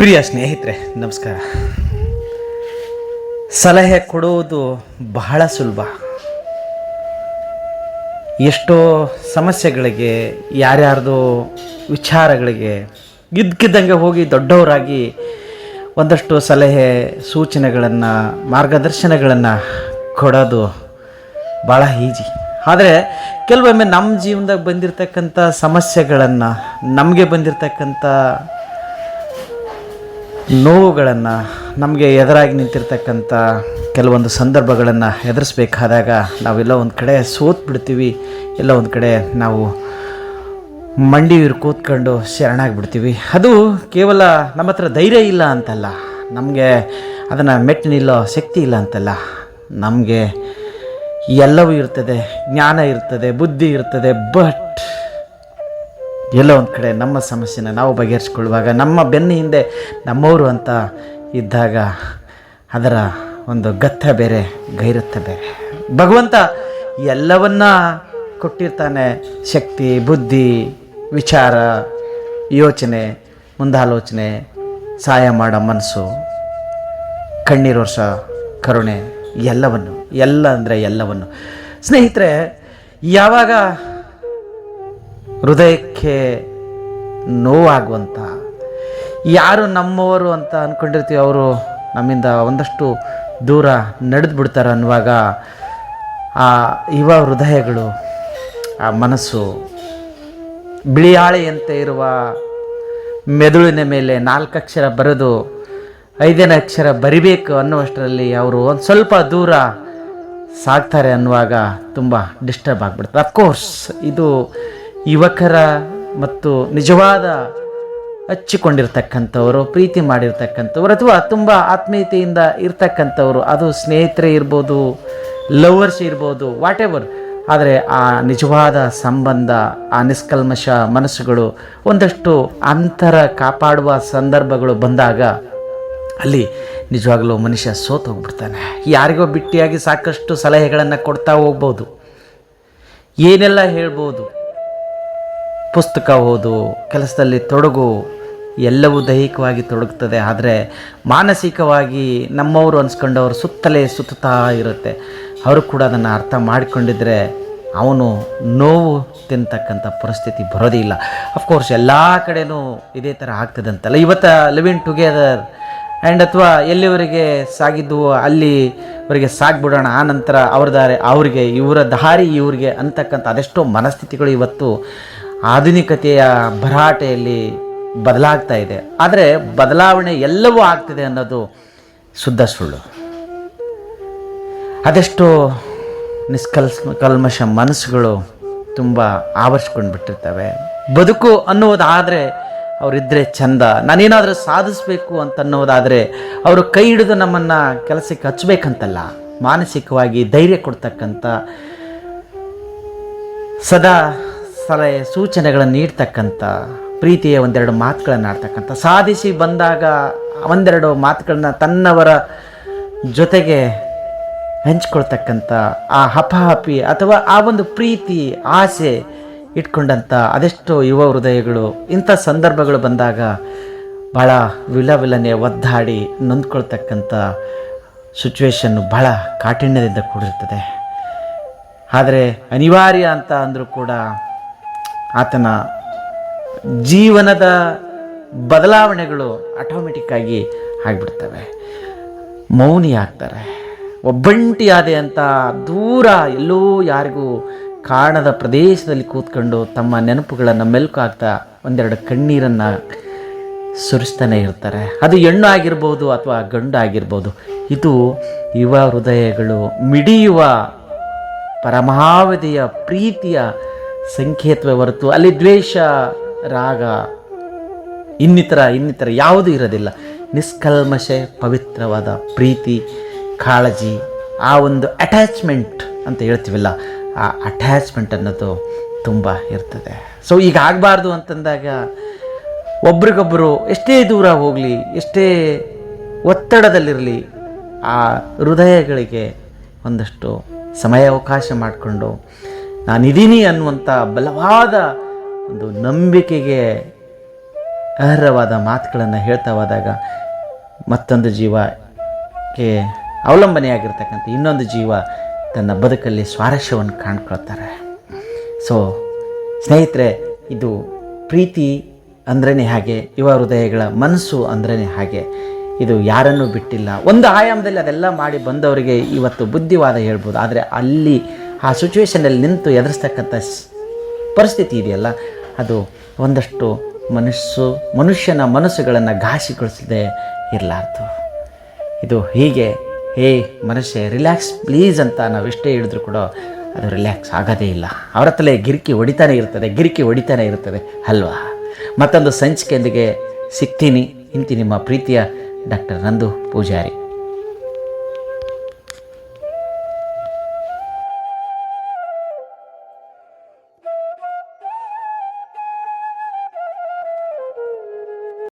ಪ್ರಿಯ ಸ್ನೇಹಿತರೆ, ನಮಸ್ಕಾರ. ಸಲಹೆ ಕೊಡುವುದು ಬಹಳ ಸುಲಭ. ಎಷ್ಟೋ ಸಮಸ್ಯೆಗಳಿಗೆ, ಯಾರ್ಯಾರ್ದೋ ವಿಚಾರಗಳಿಗೆ ಇದ್ದಕ್ಕಿದ್ದಂಗೆ ಹೋಗಿ ದೊಡ್ಡವರಾಗಿ ಒಂದಷ್ಟು ಸಲಹೆ ಸೂಚನೆಗಳನ್ನು, ಮಾರ್ಗದರ್ಶನಗಳನ್ನು ಕೊಡೋದು ಭಾಳ ಈಜಿ. ಆದರೆ ಕೆಲವೊಮ್ಮೆ ನಮ್ಮ ಜೀವನದಾಗ ಬಂದಿರತಕ್ಕಂಥ ಸಮಸ್ಯೆಗಳನ್ನು, ನಮಗೆ ಬಂದಿರತಕ್ಕಂಥ ನೋವುಗಳನ್ನು ನಮಗೆ ಎದುರಾಗಿ ನಿಂತಿರ್ತಕ್ಕಂಥ ಕೆಲವೊಂದು ಸಂದರ್ಭಗಳನ್ನು ಎದುರಿಸ್ಬೇಕಾದಾಗ ನಾವೆಲ್ಲ ಒಂದು ಕಡೆ ಸೋತ್ ಬಿಡ್ತೀವಿ, ಎಲ್ಲ ಒಂದು ಕಡೆ ನಾವು ಮಂಡಿ ಇವ್ರು ಕೂತ್ಕೊಂಡು ಶರಣಾಗ್ಬಿಡ್ತೀವಿ. ಅದು ಕೇವಲ ನಮ್ಮ ಹತ್ರ ಧೈರ್ಯ ಇಲ್ಲ ಅಂತಲ್ಲ, ನಮಗೆ ಅದನ್ನು ಮೆಟ್ಟು ನಿಲ್ಲೋ ಶಕ್ತಿ ಇಲ್ಲ ಅಂತಲ್ಲ. ನಮಗೆ ಎಲ್ಲವೂ ಇರ್ತದೆ, ಜ್ಞಾನ ಇರ್ತದೆ, ಬುದ್ಧಿ ಇರ್ತದೆ ಬಟ್ ಎಲ್ಲೋ ಒಂದು ಕಡೆ ನಮ್ಮ ಸಮಸ್ಯೆನ ನಾವು ಬಗೆಹರಿಸ್ಕೊಳ್ಳುವಾಗ ನಮ್ಮ ಬೆನ್ನ ಹಿಂದೆ ನಮ್ಮವರು ಅಂತ ಇದ್ದಾಗ ಅದರ ಒಂದು ಗತ್ತ ಬೇರೆ, ಗೈರತ್ತ ಬೇರೆ. ಭಗವಂತ ಎಲ್ಲವನ್ನ ಕೊಟ್ಟಿರ್ತಾನೆ. ಶಕ್ತಿ, ಬುದ್ಧಿ, ವಿಚಾರ, ಯೋಚನೆ, ಮುಂದಾಲೋಚನೆ, ಸಹಾಯ ಮಾಡೋ ಮನಸ್ಸು, ಕಣ್ಣೀರು ವರ್ಷ ಕರುಣೆ, ಎಲ್ಲವನ್ನು, ಎಲ್ಲ ಅಂದರೆ ಎಲ್ಲವನ್ನು. ಸ್ನೇಹಿತರೆ, ಯಾವಾಗ ಹೃದಯಕ್ಕೆ ನೋವಾಗುವಂಥ ಯಾರು ನಮ್ಮವರು ಅಂತ ಅಂದ್ಕೊಂಡಿರ್ತೀವಿ ಅವರು ನಮ್ಮಿಂದ ಒಂದಷ್ಟು ದೂರ ನಡೆದು ಬಿಡ್ತಾರೆ ಅನ್ನುವಾಗ ಆ ಯುವ ಹೃದಯಗಳು, ಆ ಮನಸ್ಸು ಬಿಳಿಯಾಳೆಯಂತೆ ಇರುವ ಮೆದುಳಿನ ಮೇಲೆ ನಾಲ್ಕು ಅಕ್ಷರ ಬರೆದು ಐದನೇ ಅಕ್ಷರ ಬರಿಬೇಕು ಅನ್ನುವಷ್ಟರಲ್ಲಿ ಅವರು ಒಂದು ಸ್ವಲ್ಪ ದೂರ ಸಾಗ್ತಾರೆ ಅನ್ನುವಾಗ ತುಂಬ ಡಿಸ್ಟರ್ಬ್ ಆಗಿಬಿಡ್ತಾರೆ ಅಫ್ಕೋರ್ಸ್ ಇದು ಯುವಕರ ಮತ್ತು ನಿಜವಾದ ಹಚ್ಚಿಕೊಂಡಿರ್ತಕ್ಕಂಥವರು, ಪ್ರೀತಿ ಮಾಡಿರ್ತಕ್ಕಂಥವ್ರು ಅಥವಾ ತುಂಬ ಆತ್ಮೀಯತೆಯಿಂದ ಇರ್ತಕ್ಕಂಥವ್ರು, ಅದು ಸ್ನೇಹಿತರೆ ಇರ್ಬೋದು, ಲವರ್ಸ್ ಇರ್ಬೋದು ವಾಟ್ ಎವರ್ ಆದರೆ ಆ ನಿಜವಾದ ಸಂಬಂಧ, ಆ ನಿಷ್ಕಲ್ಮಶ ಮನಸ್ಸುಗಳು ಒಂದಷ್ಟು ಅಂತರ ಕಾಪಾಡುವ ಸಂದರ್ಭಗಳು ಬಂದಾಗ ಅಲ್ಲಿ ನಿಜವಾಗಲೂ ಮನುಷ್ಯ ಸೋತು ಹೋಗ್ಬಿಡ್ತಾನೆ ಯಾರಿಗೋ ಬಿಟ್ಟಿಯಾಗಿ ಸಾಕಷ್ಟು ಸಲಹೆಗಳನ್ನು ಕೊಡ್ತಾ ಹೋಗ್ಬೋದು. ಏನೆಲ್ಲ ಹೇಳ್ಬೋದು? ಪುಸ್ತಕ ಓದು, ಕೆಲಸದಲ್ಲಿ ತೊಡಗು ಎಲ್ಲವೂ ದೈಹಿಕವಾಗಿ ತೊಡಗುತ್ತದೆ ಆದರೆ ಮಾನಸಿಕವಾಗಿ ನಮ್ಮವರು ಅನ್ಸ್ಕೊಂಡವರು ಸುತ್ತಲೇ ಸುತ್ತಾ ಇರುತ್ತೆ. ಅವರು ಕೂಡ ಅದನ್ನು ಅರ್ಥ ಮಾಡಿಕೊಂಡಿದ್ರೆ ಅವನು ನೋವು ತಿಂತಕ್ಕಂಥ ಪರಿಸ್ಥಿತಿ ಬರೋದಿಲ್ಲ ಅಫ್ಕೋರ್ಸ್ ಎಲ್ಲ ಕಡೆಯೂ ಇದೇ ಥರ ಆಗ್ತದೆ ಅಂತಲ್ಲ. ಇವತ್ತು ಲಿವಿಂಗ್ ಟುಗೆದರ್ ಆ್ಯಂಡ್ ಅಥವಾ ಎಲ್ಲಿವರೆಗೆ ಸಾಗಿದ್ದು ಅಲ್ಲಿ ಅವರಿಗೆ ಸಾಗ್ಬಿಡೋಣ, ಆ ನಂತರ ಅವ್ರ ದಾರಿ ಅವ್ರಿಗೆ, ಇವರ ದಾರಿ ಇವರಿಗೆ ಅಂತಕ್ಕಂಥ ಅದೆಷ್ಟೋ ಮನಸ್ಥಿತಿಗಳು ಇವತ್ತು ಆಧುನಿಕತೆಯ ಭರಾಟೆಯಲ್ಲಿ ಬದಲಾಗ್ತಾ ಇದೆ. ಆದರೆ ಬದಲಾವಣೆ ಎಲ್ಲವೂ ಆಗ್ತಿದೆ ಅನ್ನೋದು ಶುದ್ಧ ಸುಳ್ಳು. ಅದೆಷ್ಟು ನಿಷ್ಕಲ್ಸ್ ಕಲ್ಮಶ ಮನಸ್ಸುಗಳು ತುಂಬ ಆವರಿಸ್ಕೊಂಡು ಬಿಟ್ಟಿರ್ತವೆ. ಬದುಕು ಅನ್ನುವುದಾದರೆ ಅವರಿದ್ದರೆ ಚಂದ. ನಾನೇನಾದರೂ ಸಾಧಿಸಬೇಕು ಅಂತ ಅನ್ನೋದಾದರೆ ಅವರು ಕೈ ಹಿಡಿದು ನಮ್ಮನ್ನು ಕೆಲಸಕ್ಕೆ ಹಚ್ಚಬೇಕಂತಲ್ಲ ಮಾನಸಿಕವಾಗಿ ಧೈರ್ಯ ಕೊಡ್ತಕ್ಕಂಥ ಸದಾ ಸಲಹೆ ಸೂಚನೆಗಳನ್ನು ನೀಡ್ತಕ್ಕಂಥ, ಪ್ರೀತಿಯ ಒಂದೆರಡು ಮಾತುಗಳನ್ನು ಆಡ್ತಕ್ಕಂಥ, ಸಾಧಿಸಿ ಬಂದಾಗ ಒಂದೆರಡು ಮಾತುಗಳನ್ನ ತನ್ನವರ ಜೊತೆಗೆ ಹಂಚ್ಕೊಳ್ತಕ್ಕಂಥ ಆ ಹಪಹಪಿ ಅಥವಾ ಆ ಒಂದು ಪ್ರೀತಿ, ಆಸೆ ಇಟ್ಕೊಂಡಂಥ ಅದೆಷ್ಟೋ ಯುವ ಹೃದಯಗಳು, ಇಂಥ ಸಂದರ್ಭಗಳು ಬಂದಾಗ ಭಾಳ ವಿಲವಿಲನೆ ಒದ್ದಾಡಿ ನೊಂದ್ಕೊಳ್ತಕ್ಕಂಥ ಸಿಚುವೇಶನ್ನು ಭಾಳ ಕಾಠಿಣ್ಯದಿಂದ ಕೂಡಿರ್ತದೆ. ಆದರೆ ಅನಿವಾರ್ಯ ಅಂತ ಅಂದರೂ ಕೂಡ ಆತನ ಜೀವನದ ಬದಲಾವಣೆಗಳು ಆಟೋಮೆಟಿಕ್ಕಾಗಿ ಆಗಿಬಿಡ್ತವೆ. ಮೌನಿ ಆಗ್ತಾರೆ. ಒಬ್ಬಂಟಿಯಾದೆ ಅಂತ ದೂರ ಎಲ್ಲೋ ಯಾರಿಗೂ ಕಾಣದ ಪ್ರದೇಶದಲ್ಲಿ ಕೂತ್ಕೊಂಡು ತಮ್ಮ ನೆನಪುಗಳನ್ನು ಮೆಲುಕು ಹಾಕ್ತಾ ಒಂದೆರಡು ಕಣ್ಣೀರನ್ನು ಸುರಿಸ್ತಾನೆ ಇರ್ತಾರೆ. ಅದು ಹೆಣ್ಣು ಆಗಿರ್ಬೋದು ಅಥವಾ ಗಂಡು ಆಗಿರ್ಬೋದು. ಇದು ಯುವ ಹೃದಯಗಳು ಮಿಡಿಯುವ ಪರಮಾವಧಿಯ ಪ್ರೀತಿಯ ಸಂಕೇತವೇ ಹೊರತು ಅಲ್ಲಿ ದ್ವೇಷ, ರಾಗ, ಇನ್ನಿತರ ಇನ್ನಿತರ ಯಾವುದೂ ಇರೋದಿಲ್ಲ. ನಿಷ್ಕಲ್ಮಶೆ ಪವಿತ್ರವಾದ ಪ್ರೀತಿ, ಕಾಳಜಿ, ಆ ಒಂದು ಅಟ್ಯಾಚ್ಮೆಂಟ್ ಅಂತ ಹೇಳ್ತೀವಲ್ಲ, ಆ ಅಟ್ಯಾಚ್ಮೆಂಟ್ ಅನ್ನೋದು ತುಂಬ ಇರ್ತದೆ. ಸೊ ಈಗ ಆಗಬಾರ್ದು ಅಂತಂದಾಗ ಒಬ್ರಿಗೊಬ್ಬರು ಎಷ್ಟೇ ದೂರ ಹೋಗಲಿ, ಎಷ್ಟೇ ಒತ್ತಡದಲ್ಲಿರಲಿ, ಆ ಹೃದಯಗಳಿಗೆ ಒಂದಷ್ಟು ಸಮಯಾವಕಾಶ ಮಾಡಿಕೊಂಡು ನಾನಿದ್ದೀನಿ ಅನ್ನುವಂಥ ಬಲವಾದ ಒಂದು ನಂಬಿಕೆಗೆ ಅರ್ಹವಾದ ಮಾತುಗಳನ್ನು ಹೇಳ್ತಾ ಹೋದಾಗ ಮತ್ತೊಂದು ಜೀವಕ್ಕೆ ಅವಲಂಬನೆಯಾಗಿರ್ತಕ್ಕಂಥ ಇನ್ನೊಂದು ಜೀವ ತನ್ನ ಬದುಕಲ್ಲಿ ಸ್ವಾರಸ್ಯವನ್ನು ಕಾಣ್ಕೊಳ್ತಾರೆ. ಸೊ ಸ್ನೇಹಿತರೆ, ಇದು ಪ್ರೀತಿ ಅಂದ್ರೇ ಹಾಗೆ, ಯುವ ಹೃದಯಗಳ ಮನಸ್ಸು ಅಂದ್ರೇ ಹಾಗೆ. ಇದು ಯಾರನ್ನೂ ಬಿಟ್ಟಿಲ್ಲ. ಒಂದು ಆಯಾಮದಲ್ಲಿ ಅದೆಲ್ಲ ಮಾಡಿ ಬಂದವರಿಗೆ ಇವತ್ತು ಬುದ್ಧಿವಾದ ಹೇಳ್ಬೋದು. ಆದರೆ ಅಲ್ಲಿ ಆ ಸಿಚುವೇಶನಲ್ಲಿ ನಿಂತು ಎದುರಿಸ್ತಕ್ಕಂಥ ಪರಿಸ್ಥಿತಿ ಇದೆಯಲ್ಲ, ಅದು ಒಂದಷ್ಟು ಮನಸ್ಸು, ಮನುಷ್ಯನ ಮನಸ್ಸುಗಳನ್ನು ಘಾಸಿಗೊಳಿಸದೆ ಇರಲಾರ್ದು. ಇದು ಹೀಗೆ, ಹೇ ಮನುಷ್ಯ ರಿಲ್ಯಾಕ್ಸ್ ಪ್ಲೀಸ್ ಅಂತ ನಾವು ಎಷ್ಟೇ ಹೇಳಿದ್ರು ಕೂಡ ಅದು ರಿಲ್ಯಾಕ್ಸ್ ಆಗೋದೇ ಇಲ್ಲ. ಅವರ ತಲೆ ಗಿರಿಕಿ ಹೊಡಿತಾನೆ ಇರ್ತದೆ, ಗಿರಿಕಿ ಹೊಡಿತಾನೆ ಇರ್ತದೆ, ಅಲ್ವಾ? ಮತ್ತೊಂದು ಸಂಚಿಕೆಯೊಂದಿಗೆ ಸಿಗ್ತೀನಿ. ಇಂತಿ ನಿಮ್ಮ ಪ್ರೀತಿಯ ಡಾಕ್ಟರ್ ನಂದು ಪೂಜಾರಿ.